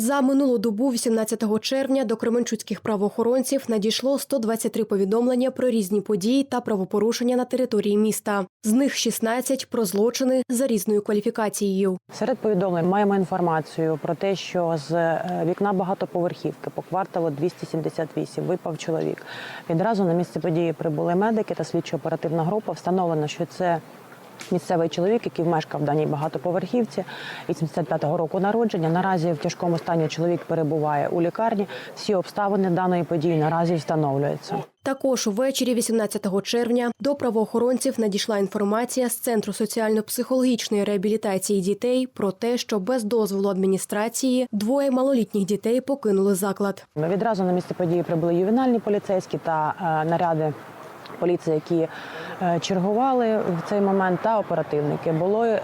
За минулу добу, 18 червня, до кременчуцьких правоохоронців надійшло 123 повідомлення про різні події та правопорушення на території міста. З них 16 про злочини за різною кваліфікацією. Серед повідомлень маємо інформацію про те, що з е, вікна багатоповерхівки по кварталу 278 випав чоловік. Відразу на місце події прибули медики та слідчо-оперативна група. Встановлено, що це місцевий чоловік, який мешкав в даній багатоповерхівці, 85-го року народження. Наразі в тяжкому стані чоловік перебуває у лікарні. Всі обставини даної події наразі встановлюються. Також увечері 18 червня до правоохоронців надійшла інформація з центру соціально-психологічної реабілітації дітей про те, що без дозволу адміністрації двоє малолітніх дітей покинули заклад. Відразу на місце події прибули ювенальні поліцейські та е, наряди поліції, які е, чергували в цей момент, та оперативники. Були е,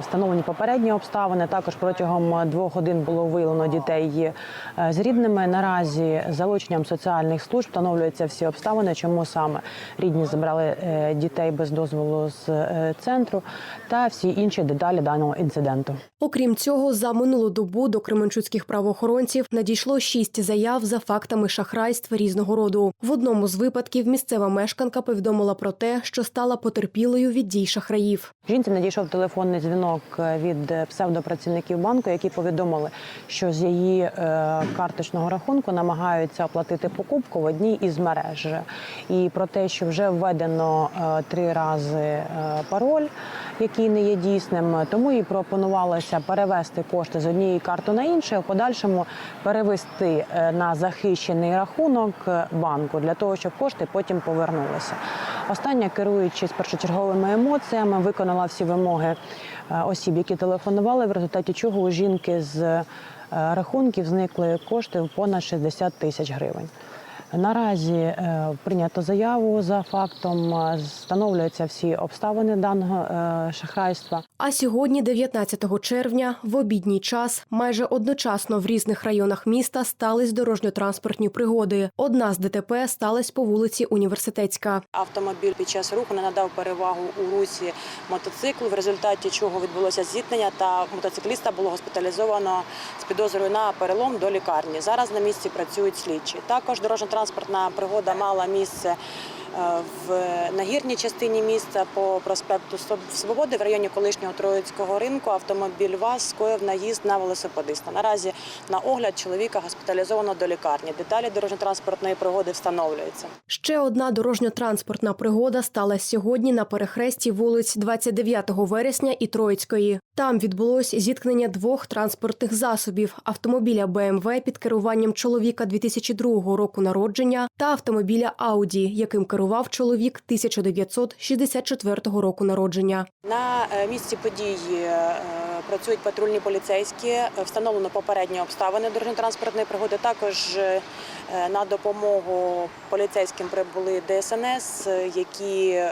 встановлені попередні обставини. Також протягом двох годин було виявлено дітей е, з рідними. Наразі залученням соціальних служб встановлюються всі обставини, чому саме рідні забрали дітей без дозволу з центру та всі інші деталі даного інциденту. Окрім цього, за минулу добу до кременчуцьких правоохоронців надійшло шість заяв за фактами шахрайств різного роду. В одному з випадків місцева мешканка повідомила про те, що стала потерпілою від дій шахраїв. Жінці надійшов телефонний дзвінок е, від е, псевдопрацівників банку, які повідомили, що з її е, карточного рахунку намагаються оплатити покупку в одній із мереж. І про те, що вже введено три рази пароль, який не є дійсним, тому їй пропонувалося перевести кошти з однієї карти на іншу, а в подальшому перевести е, на захищений рахунок банку для того, щоб кошти потім повернулися. Остання, керуючись першочерговими емоціями, виконала всі вимоги е, осіб, які телефонували, в результаті чого у жінки з е, рахунків зникли кошти в понад 60 тисяч гривень. Наразі е, прийнято заяву за фактом, е, встановлюються всі обставини даного е, шахрайства. А сьогодні, 19 червня, в обідній час, майже одночасно в різних районах міста стались дорожньо-транспортні пригоди. Одна з ДТП сталася по вулиці Університетська. Автомобіль під час руху не надав перевагу у русі мотоциклу, в результаті чого відбулося зіткнення, та мотоцикліста було госпіталізовано з підозрою на перелом до лікарні. Зараз на місці працюють слідчі. Також дорожньо-транспортна пригода мала місце. Е, В нагірній частині міста по проспекту Свободи в районі колишнього Троїцького ринку автомобіль ВАЗ скоїв наїзд на велосипедиста. Наразі на огляд чоловіка госпіталізовано до лікарні. Деталі дорожньо-транспортної пригоди встановлюються. Ще одна дорожньо-транспортна пригода сталася сьогодні на перехресті вулиць 29 вересня і Троїцької. Там відбулось зіткнення двох транспортних засобів: автомобіля БМВ під керуванням чоловіка 2002 року народження та автомобіля Ауді, яким керував чоловік 1964 року народження. На е, місці події е, працюють патрульні поліцейські. Встановлено попередні обставини дорожньо-транспортної пригоди. Також е, на допомогу поліцейським прибули ДСНС, які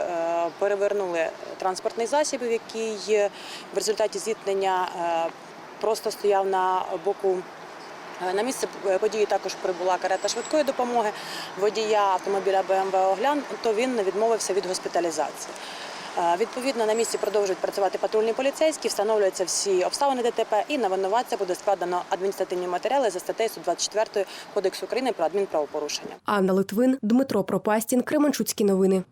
перевернули транспортний засіб, який в результаті зіткнення просто стояв на боку. Е, На місце е, події також прибула карета швидкої допомоги. Водія автомобіля БМВ оглянуто, він відмовився від госпіталізації. Е, Відповідно, на місці продовжують працювати патрульні поліцейські, встановлюються всі обставини ДТП і на винуватця буде складено адміністративні матеріали за статтею 124 Кодексу України про адмінправопорушення. Анна Литвин, Дмитро Пропастін, Кременчуцькі новини.